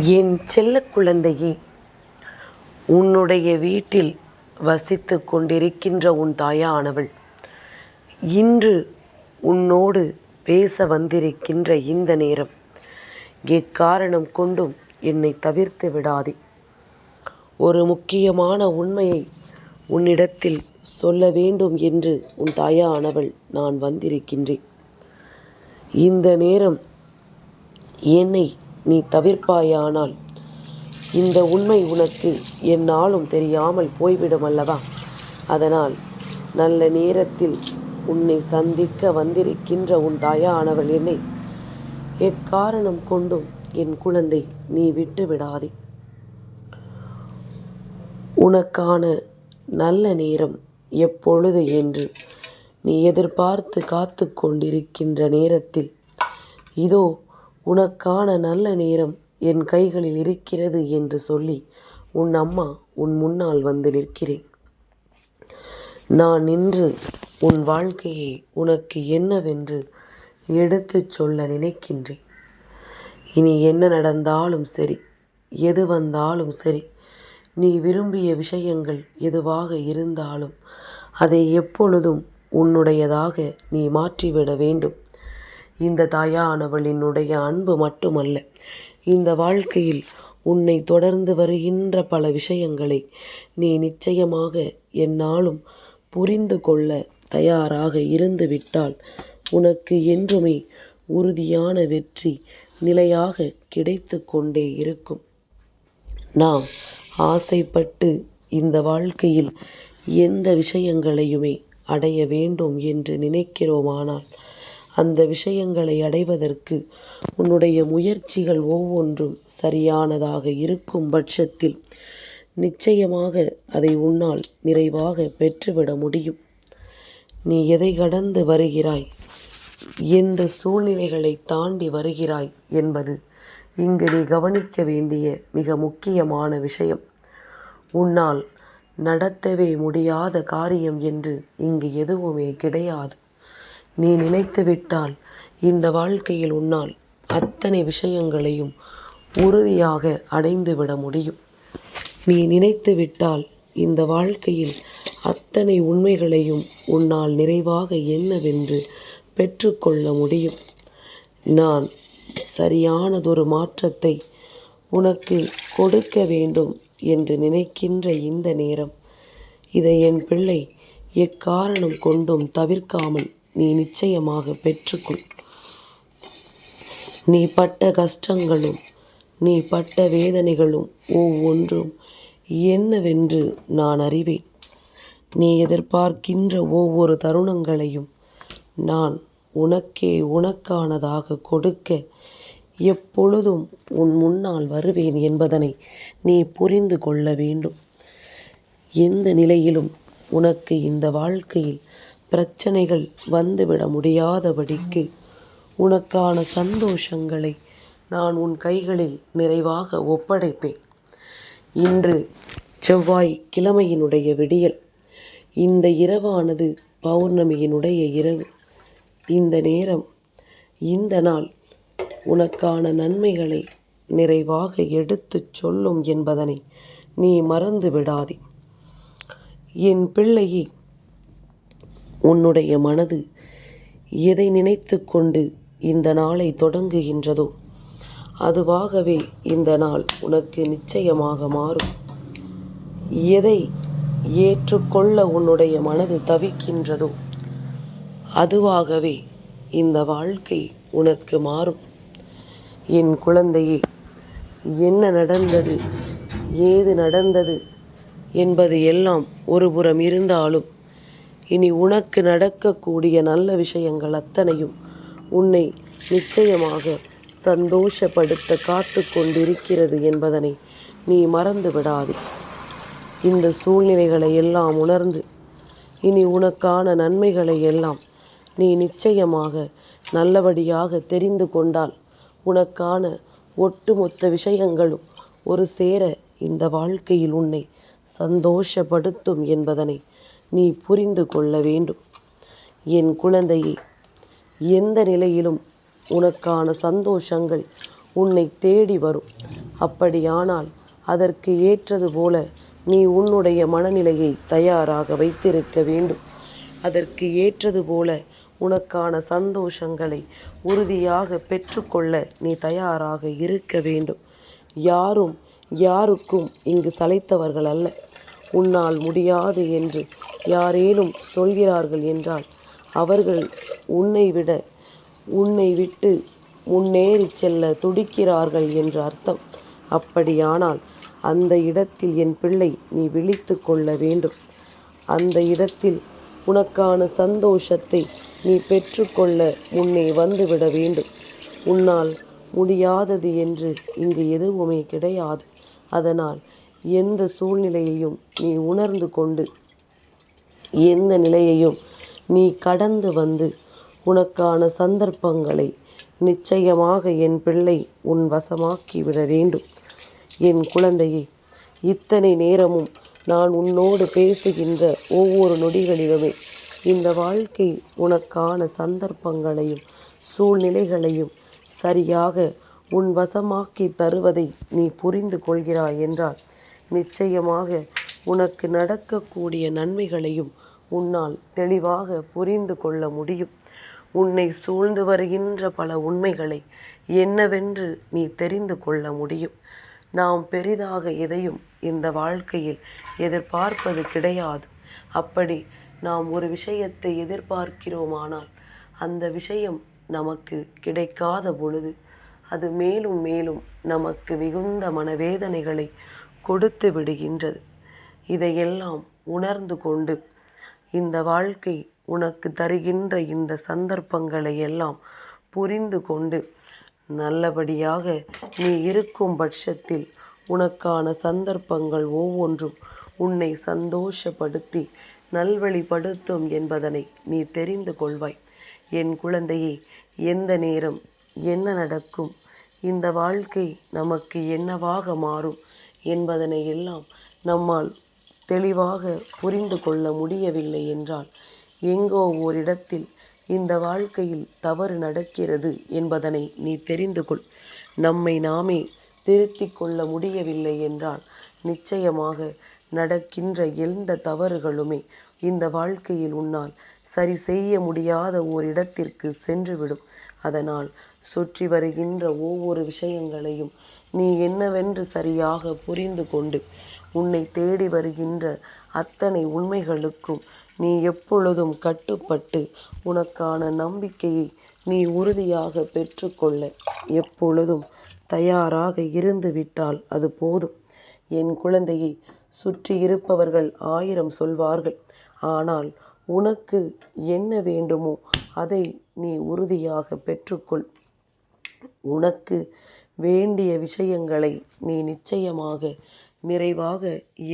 என் செல்ல குழந்தையே உன்னுடைய வீட்டில் வசித்து கொண்டிருக்கின்ற உன் தாயானவள் இன்று உன்னோடு பேச வந்திருக்கின்ற இந்த நேரம் எக்காரணம் கொண்டும் என்னை தவிர்த்து விடாதே. ஒரு முக்கியமான உண்மையை உன்னிடத்தில் சொல்ல வேண்டும் என்று உன் தாயானவள் நான் வந்திருக்கின்றேன். இந்த நேரம் என்னை நீ தவிர்ப்பாயானால் இந்த உண்மை உனக்கு என்னாலும் தெரியாமல் போய்விடும் அல்லவா? அதனால் நல்ல நேரத்தில் உன்னை சந்திக்க வந்திருக்கின்ற உன் தாயானவள் என்னை எக்காரணம் கொண்டும் என் குழந்தை நீ விட்டு விடாதே. உனக்கான நல்ல நேரம் எப்பொழுது என்று நீ எதிர்பார்த்து காத்து கொண்டிருக்கின்ற நேரத்தில் இதோ உனக்கான நல்ல நேரம் என் கைகளில் இருக்கிறது என்று சொல்லி உன் அம்மா உன் முன்னால் வந்து நிற்கிறேன். நான் நின்று உன் வாழ்க்கையை உனக்கு என்னவென்று எடுத்துச் சொல்ல நினைக்கின்றேன். இனி என்ன நடந்தாலும் சரி எது வந்தாலும் சரி நீ விரும்பிய விஷயங்கள் எதுவாக இருந்தாலும் அதை எப்பொழுதும் உன்னுடையதாக நீ மாற்றிவிட வேண்டும். இந்த தாயானவளினுடைய அன்பு மட்டுமல்ல இந்த வாழ்க்கையில் உன்னை தொடர்ந்து வருகின்ற பல விஷயங்களை நீ நிச்சயமாக என்னாலும் புரிந்து கொள்ள தயாராக இருந்து விட்டால் உனக்கு என்றுமே உறுதியான வெற்றி நிலையாக கிடைத்து கொண்டே இருக்கும். நாம் ஆசைப்பட்டு இந்த வாழ்க்கையில் எந்த விஷயங்களையுமே அடைய வேண்டும் என்று நினைக்கிறோமானால் அந்த விஷயங்களை அடைவதற்கு உன்னுடைய முயற்சிகள் ஒவ்வொன்றும் சரியானதாக இருக்கும் பட்சத்தில் நிச்சயமாக அதை உன்னால் நிறைவாக பெற்றுவிட முடியும். நீ எதை கடந்து வருகிறாய்? எந்த சூழ்நிலைகளை தாண்டி வருகிறாய் என்பது இங்கு நீ கவனிக்க வேண்டிய மிக முக்கியமான விஷயம். உன்னால் நடத்தவே முடியாத காரியம் என்று இங்கு எதுவுமே கிடையாது. நீ நினைத்துவிட்டால் இந்த வாழ்க்கையில் உன்னால் அத்தனை விஷயங்களையும் உறுதியாக அடைந்துவிட முடியும். நீ நினைத்துவிட்டால் இந்த வாழ்க்கையில் அத்தனை உண்மைகளையும் உன்னால் நிறைவாக என்னவென்று பெற்றுக்கொள்ள முடியும். நான் சரியானதொரு மாற்றத்தை உனக்கு கொடுக்க வேண்டும் என்று நினைக்கின்ற இந்த நேரம். இதை என் பிள்ளை எக்காரணம் கொண்டும் தவிர்க்காமல் நீ நிச்சயமாக பெற்றுக்கொள். நீ பட்ட கஷ்டங்களும் நீ பட்ட வேதனைகளும் ஒவ்வொன்றும் என்னவென்று நான் அறிவேன். நீ எதிர்பார்க்கின்ற ஒவ்வொரு தருணங்களையும் நான் உனக்கே உனக்கானதாக கொடுக்க எப்பொழுதும் உன் முன்னால் வருவேன் என்பதனை நீ புரிந்து கொள்ள வேண்டும். எந்த நிலையிலும் உனக்கு இந்த வாழ்க்கையில் பிரச்சனைகள் வந்துவிட முடியாதபடிக்கு உனக்கான சந்தோஷங்களை நான் உன் கைகளில் நிறைவாக ஒப்படைப்பேன். இன்று செவ்வாய் கிழமையினுடைய விடியல். இந்த இரவானது பௌர்ணமியினுடைய இரவு. இந்த நேரம் இந்த நாள் உனக்கான நன்மைகளை நிறைவாக எடுத்துச் சொல்லும் என்பதனை நீ மறந்து விடாதே என் பிள்ளையை உன்னுடைய மனது எதை நினைத்து கொண்டு இந்த நாளை தொடங்குகின்றதோ அதுவாகவே இந்த நாள் உனக்கு நிச்சயமாக மாறும். எதை ஏற்றுக்கொள்ள உன்னுடைய மனது தவிக்கின்றதோ அதுவாகவே இந்த வாழ்க்கை உனக்கு மாறும். என் குழந்தையே என்ன நடந்தது ஏது நடந்தது என்பது எல்லாம் ஒருபுறம் இருந்தாலும் இனி உனக்கு நடக்கக்கூடிய நல்ல விஷயங்கள் அத்தனையும் உன்னை நிச்சயமாக சந்தோஷப்படுத்த காத்து கொண்டிருக்கிறது என்பதனை நீ மறந்து விடாதே இந்த சூழ்நிலைகளை எல்லாம் உணர்ந்து இனி உனக்கான நன்மைகளை எல்லாம் நீ நிச்சயமாக நல்லபடியாக தெரிந்து கொண்டால் உனக்கான ஒட்டுமொத்த விஷயங்களும் ஒரு சேர இந்த வாழ்க்கையில் உன்னை சந்தோஷப்படுத்தும் என்பதனை நீ புரிந்து கொள்ள வேண்டும். என் குழந்தையை எந்த நிலையிலும் உனக்கான சந்தோஷங்கள் உன்னை தேடி வரும். அப்படியானால் அதற்கு ஏற்றது போல நீ உன்னுடைய மனநிலையை தயாராக வைத்திருக்க வேண்டும். அதற்கு ஏற்றது போல உனக்கான சந்தோஷங்களை உறுதியாக பெற்றுக்கொள்ள நீ தயாராக இருக்க வேண்டும். யாரும் யாருக்கும் இங்கு சளைத்தவர்கள் அல்ல. உன்னால் முடியாது என்று யாரேனும் சொல்கிறார்கள் என்றால் அவர்கள் உன்னை விட உன்னை விட்டு முன்னேறி செல்ல துடிக்கிறார்கள் என்று அர்த்தம். அப்படியானால் அந்த இடத்தில் என் பிள்ளை நீ விழித்து கொள்ள வேண்டும். அந்த இடத்தில் உனக்கான சந்தோஷத்தை நீ பெற்றுக்கொள்ள முன்னே வந்துவிட வேண்டும். உன்னால் முடியாதது என்று இங்கு எதுவுமே கிடையாது. அதனால் எந்த சூழ்நிலையையும் நீ உணர்ந்து கொண்டு எந்த நிலையையும் நீ கடந்து வந்து உனக்கான சந்தர்ப்பங்களை நிச்சயமாக என் பிள்ளை உன் வசமாக்கி விட வேண்டும். என் குழந்தையே இத்தனை நேரமும் நான் உன்னோடு பேசுகின்ற ஒவ்வொரு நொடிகளிலுமே இந்த வாழ்க்கை உனக்கான சந்தர்ப்பங்களையும் சூழ்நிலைகளையும் சரியாக உன் வசமாக்கி தருவதை நீ புரிந்து கொள்கிறாய் என்றால் நிச்சயமாக உனக்கு நடக்கக்கூடிய நன்மைகளையும் உன்னால் தெளிவாக புரிந்து கொள்ள முடியும். உன்னை சூழ்ந்து வருகின்ற பல உண்மைகளை என்னவென்று நீ தெரிந்து கொள்ள முடியும். நாம் பெரிதாக எதையும் இந்த வாழ்க்கையில் எதிர்பார்ப்பது கிடையாது. அப்படி நாம் ஒரு விஷயத்தை எதிர்பார்க்கிறோமானால் அந்த விஷயம் நமக்கு கிடைக்காத பொழுது அது மேலும் மேலும் நமக்கு மிகுந்த மனவேதனைகளை கொடுத்து விடுகின்றது. இதையெல்லாம் உணர்ந்து கொண்டு இந்த வாழ்க்கை உனக்கு தருகின்ற இந்த சந்தர்ப்பங்களை எல்லாம் புரிந்து கொண்டு நல்லபடியாக நீ இருக்கும் பட்சத்தில் உனக்கான சந்தர்ப்பங்கள் ஒவ்வொன்றும் உன்னை சந்தோஷப்படுத்தி நல்வழிப்படுத்தும் என்பதனை நீ தெரிந்து கொள்வாய். என் குழந்தையே எந்த நேரம் என்ன நடக்கும் இந்த வாழ்க்கை நமக்கு என்னவாக மாறும் என்பதனை எல்லாம் நம்மால் தெளிவாக புரிந்து கொள்ள முடியவில்லை என்றால் எங்கோ ஓரிடத்தில் இந்த வாழ்க்கையில் தவறு நடக்கிறது என்பதனை நீ தெரிந்து கொள். நம்மை நாமே திருத்தி கொள்ள முடியவில்லை என்றால் நிச்சயமாக நடக்கின்ற எந்த தவறுகளுமே இந்த வாழ்க்கையில் உன்னால் சரி செய்ய முடியாத ஓரிடத்திற்கு சென்றுவிடும். அதனால் சுற்றி வருகின்ற ஒவ்வொரு விஷயங்களையும் நீ என்னவென்று சரியாக புரிந்து கொண்டு உன்னை தேடி வருகின்ற அத்தனை உண்மைகளுக்கும் நீ எப்பொழுதும் கட்டுப்பட்டு உனக்கான நம்பிக்கையை நீ உறுதியாக பெற்றுக்கொள்ள எப்பொழுதும் தயாராக இருந்துவிட்டால் அது போதும். என் குழந்தையை சுற்றி இருப்பவர்கள் ஆயிரம் சொல்வார்கள். ஆனால் உனக்கு என்ன வேண்டுமோ அதை நீ உறுதியாக பெற்றுக்கொள். உனக்கு வேண்டிய விஷயங்களை நீ நிச்சயமாக நிறைவாக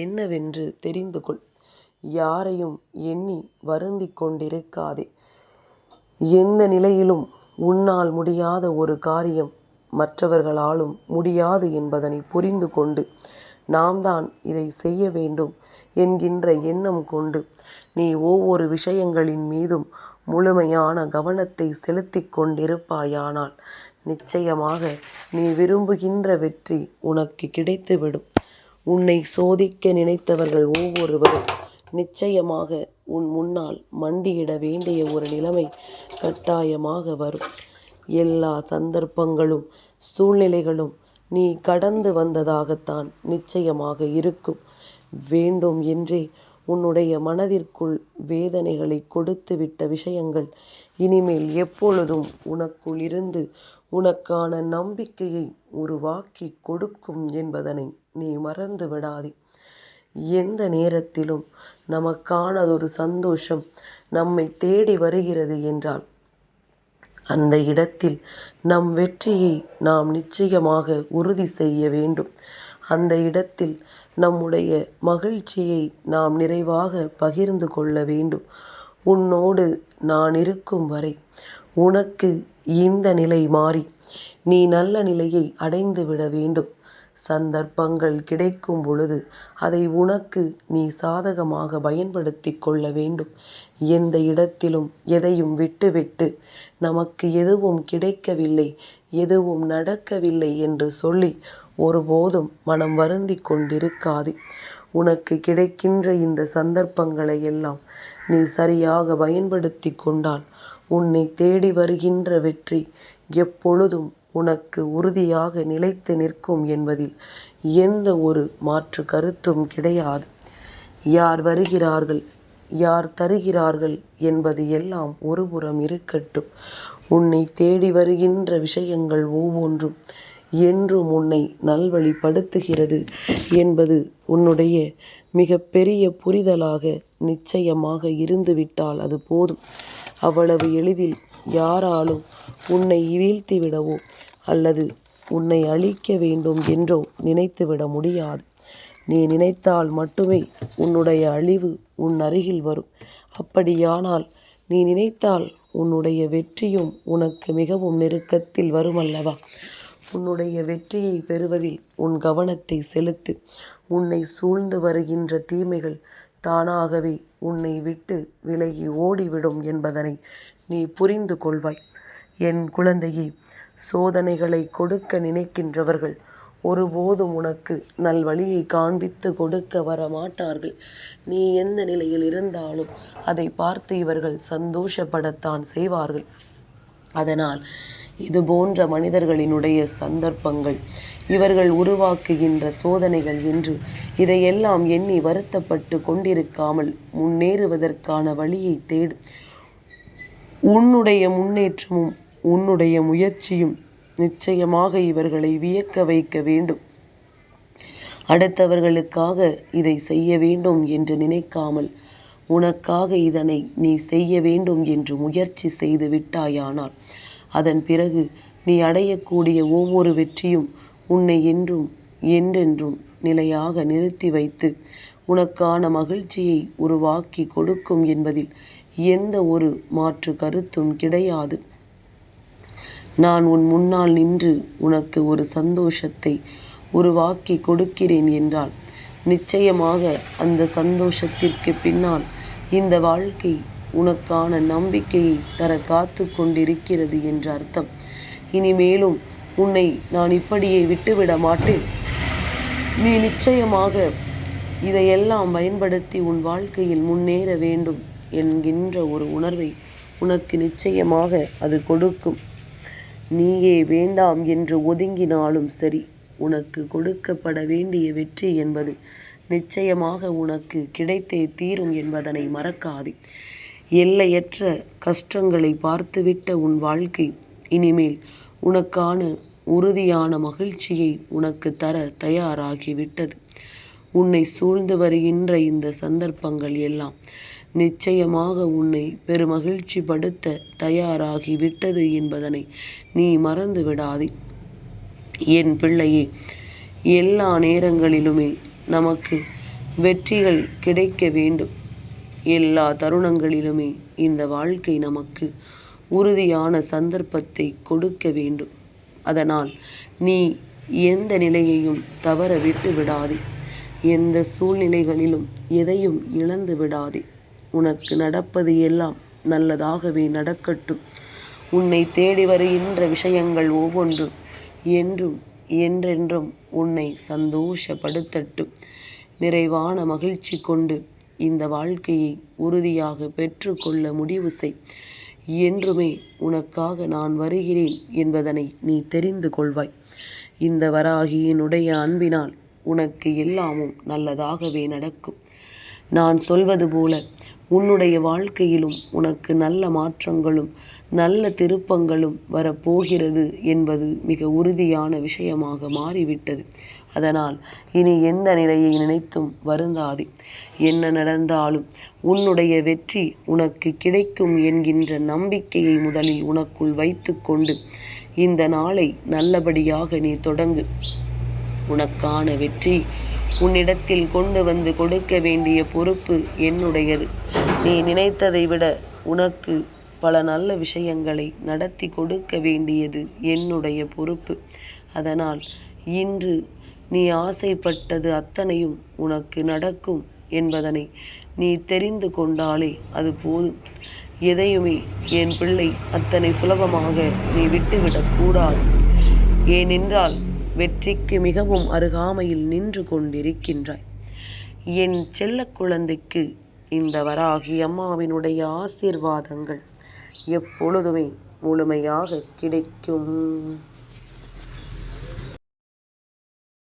என்னவென்று தெரிந்து கொள் யாரையும் எண்ணி வருந்தி கொண்டிருக்காதே. எந்த நிலையிலும் உன்னால் முடியாத ஒரு காரியம் மற்றவர்களாலும் முடியாது என்பதனை புரிந்து கொண்டு நாம் தான் இதை செய்ய வேண்டும் என்கின்ற எண்ணம் கொண்டு நீ ஒவ்வொரு விஷயங்களின் மீதும் முழுமையான கவனத்தை செலுத்தி கொண்டிருப்பாயானால் நிச்சயமாக நீ விரும்புகின்ற வெற்றி உனக்கு கிடைத்துவிடும். உன்னை சோதிக்க நினைத்தவர்கள் ஒவ்வொருவரும் நிச்சயமாக உன் முன்னால் மண்டியிட வேண்டிய ஒரு நிலைமை கட்டாயமாக வரும். எல்லா சந்தர்ப்பங்களும் சூழ்நிலைகளும் நீ கடந்து வந்ததாகத்தான் நிச்சயமாக இருக்கும். வேண்டும் என்றே உன்னுடைய மனதிற்குள் வேதனைகளை கொடுத்துவிட்ட விஷயங்கள் இனிமேல் எப்பொழுதும் உனக்குள் இருந்து உனக்கான நம்பிக்கையை உருவாக்கி கொடுக்கும் என்பதனை நீ மறந்து விடாதே. எந்த நேரத்திலும் நமக்கானதொரு சந்தோஷம் நம்மை தேடி வருகிறது என்றால் அந்த இடத்தில் நம் வெற்றியை நாம் நிச்சயமாக உறுதி செய்ய வேண்டும். அந்த இடத்தில் நம்முடைய மகிழ்ச்சியை நாம் நிறைவாக பகிர்ந்து கொள்ள வேண்டும். உன்னோடு நான் இருக்கும் வரை உனக்கு இந்த நிலை மாறி நீ நல்ல நிலையை அடைந்து விட வேண்டும். சந்தர்ப்பங்கள் கிடைக்கும் பொழுது அதை உனக்கு நீ சாதகமாக பயன்படுத்தி கொள்ள வேண்டும். எந்த இடத்திலும் எதையும் விட்டுவிட்டு நமக்கு எதுவும் கிடைக்கவில்லை எதுவும் நடக்கவில்லை என்று சொல்லி ஒருபோதும் மனம் வருந்திக் கொண்டிருக்காது. உனக்கு கிடைக்கின்ற இந்த சந்தர்ப்பங்களை எல்லாம் நீ சரியாக பயன்படுத்தி கொண்டால் உன்னை தேடி வருகின்ற வெற்றி எப்பொழுதும் உனக்கு உறுதியாக நிலைத்து நிற்கும் என்பதில் எந்த ஒரு மாற்று கருத்தும் கிடையாது. யார் வருகிறார்கள் யார் தருகிறார்கள் என்பது எல்லாம் ஒருபுறம் இருக்கட்டும். உன்னை தேடி வருகின்ற விஷயங்கள் ஒவ்வொன்றும் என்றும் உன்னை நல்வழிப்படுத்துகிறது என்பது உன்னுடைய மிக பெரிய புரிதலாக நிச்சயமாக இருந்துவிட்டால் அது போதும். அவ்வளவு எளிதில் யாராலும் உன்னை வீழ்த்திவிடவோ அல்லது உன்னை அழிக்க வேண்டும் என்றோ நினைத்துவிட முடியாது. நீ நினைத்தால் மட்டுமே உன்னுடைய அழிவு உன் அருகில் வரும். அப்படியானால் நீ நினைத்தால் உன்னுடைய வெற்றியும் உனக்கு மிகவும் நெருக்கத்தில் வரும் அல்லவா உன்னுடைய வெற்றியை பெறுவதில் உன் கவனத்தை செலுத்து. உன்னை சூழ்ந்து வருகின்ற தீமைகள் தானாகவே உன்னை விட்டு விலகி ஓடிவிடும் என்பதனை நீ புரிந்து கொள்வாய். என் குழந்தையே சோதனைகளை கொடுக்க நினைக்கின்றவர்கள் ஒருபோதும் உனக்கு நல்வழியை காண்பித்து கொடுக்க வர மாட்டார்கள் நீ எந்த நிலையில் இருந்தாலும் அதை பார்த்து இவர்கள் சந்தோஷப்படத்தான் செய்வார்கள். அதனால் இது போன்ற மனிதர்களினுடைய சந்தர்ப்பங்கள் இவர்கள் உருவாக்குகின்ற சோதனைகள் என்று இதையெல்லாம் எண்ணி வருத்தப்பட்டு கொண்டிருக்காமல் முன்னேறுவதற்கான வழியை தேடு. உன்னுடைய முன்னேற்றமும் உன்னுடைய முயற்சியும் நிச்சயமாக இவர்களை வியக்க வைக்க வேண்டும். அடுத்தவர்களுக்காக இதை செய்ய வேண்டும் என்று நினைக்காமல் உனக்காக இதனை நீ செய்ய வேண்டும் என்று முயற்சி செய்து விட்டாயானால் அதன் பிறகு நீ அடையக்கூடிய ஒவ்வொரு வெற்றியும் உன்னை என்றும் என்றென்றும் நிலையாக நிறுத்தி வைத்து உனக்கான மகிழ்ச்சியை உருவாக்கி கொடுக்கும் என்பதில் எந்த ஒரு மாற்று கருத்தும் கிடையாது. நான் உன் முன்னால் நின்று உனக்கு ஒரு சந்தோஷத்தை உருவாக்கி கொடுக்கிறேன் என்றால் நிச்சயமாக அந்த சந்தோஷத்திற்கு பின்னால் இந்த வாழ்க்கை உனக்கான நம்பிக்கையை தர காத்து கொண்டிருக்கிறது என்ற அர்த்தம். இனிமேலும் உன்னை நான் இப்படியே விட்டுவிட மாட்டேன். நீ நிச்சயமாக இதையெல்லாம் பயன்படுத்தி உன் வாழ்க்கையில் முன்னேற வேண்டும் என்கின்ற ஒரு உணர்வை உனக்கு நிச்சயமாக அது கொடுக்கும். நீயே வேண்டாம் என்று ஒதுங்கினாலும் சரி உனக்கு கொடுக்கப்பட வேண்டிய வெற்றி என்பது நிச்சயமாக உனக்கு கிடைத்தே தீரும் என்பதனை மறக்காதே. எல்லையற்ற கஷ்டங்களை பார்த்துவிட்ட உன் வாழ்க்கை இனிமேல் உனக்கான உறுதியான மகிழ்ச்சியை உனக்கு தர தயாராகிவிட்டது. உன்னை சூழ்ந்து வருகின்ற இந்த சந்தர்ப்பங்கள் எல்லாம் நிச்சயமாக உன்னை பெருமகிழ்ச்சி படுத்த தயாராகி விட்டது என்பதனை நீ மறந்து விடாதே. என் பிள்ளையே எல்லா நேரங்களிலுமே நமக்கு வெற்றிகள் கிடைக்க வேண்டும். எல்லா தருணங்களிலுமே இந்த வாழ்க்கை நமக்கு உறுதியான சந்தர்ப்பத்தை கொடுக்க வேண்டும். அதனால் நீ எந்த நிலையையும் தவற விட்டு விடாதே. எந்த சூழ்நிலைகளிலும் எதையும் இழந்து விடாதே. உனக்கு நடப்பது எல்லாம் நல்லதாகவே நடக்கட்டும். உன்னை தேடி வருகின்ற விஷயங்கள் ஒவ்வொன்றும் என்றும் என்றென்றும் உன்னை சந்தோஷப்படுத்தட்டும். நிறைவான மகிழ்ச்சி கொண்டு இந்த வாழ்க்கையை உறுதியாக பெற்றுக்கொள்ள முடிவு செய். என்றுமே உனக்காக நான் வருகிறேன் என்பதனை நீ தெரிந்து கொள்வாய். இந்த வராகியினுடைய அன்பினால் உனக்கு எல்லாமும் நல்லதாகவே நடக்கும். நான் சொல்வது போல உன்னுடைய வாழ்க்கையிலும் உனக்கு நல்ல மாற்றங்களும் நல்ல திருப்பங்களும் வரப்போகிறது என்பது மிக உறுதியான விஷயமாக மாறிவிட்டது. அதனால் இனி எந்த நிலையை நினைத்தும் வருந்தாதே. என்ன நடந்தாலும் உன்னுடைய வெற்றி உனக்கு கிடைக்கும் என்கின்ற நம்பிக்கையை முதலில் உனக்குள் வைத்துக்கொண்டு இந்த நாளை நல்லபடியாக நீ தொடங்கு. உனக்கான வெற்றி உன்னிடத்தில் கொண்டு வந்து கொடுக்க வேண்டிய பொறுப்பு என்னுடையது. நீ நினைத்ததை விட உனக்கு பல நல்ல விஷயங்களை நடத்தி கொடுக்க வேண்டியது என்னுடைய பொறுப்பு. அதனால் இன்று நீ ஆசைப்பட்டது அத்தனையும் உனக்கு நடக்கும் என்பதனை நீ தெரிந்து கொண்டாலே அது போதும். எதையுமே என் பிள்ளை அத்தனை சுலபமாக நீ விட்டுவிடக்கூடாது ஏனென்றால் வெற்றிக்கு மிகவும் அருகாமையில் நின்று கொண்டிருக்கின்றாய். என் செல்ல குழந்தைக்கு இந்த வராகி அம்மாவினுடைய ஆசீர்வாதங்கள் எப்பொழுதுமே முழுமையாக கிடைக்கும்.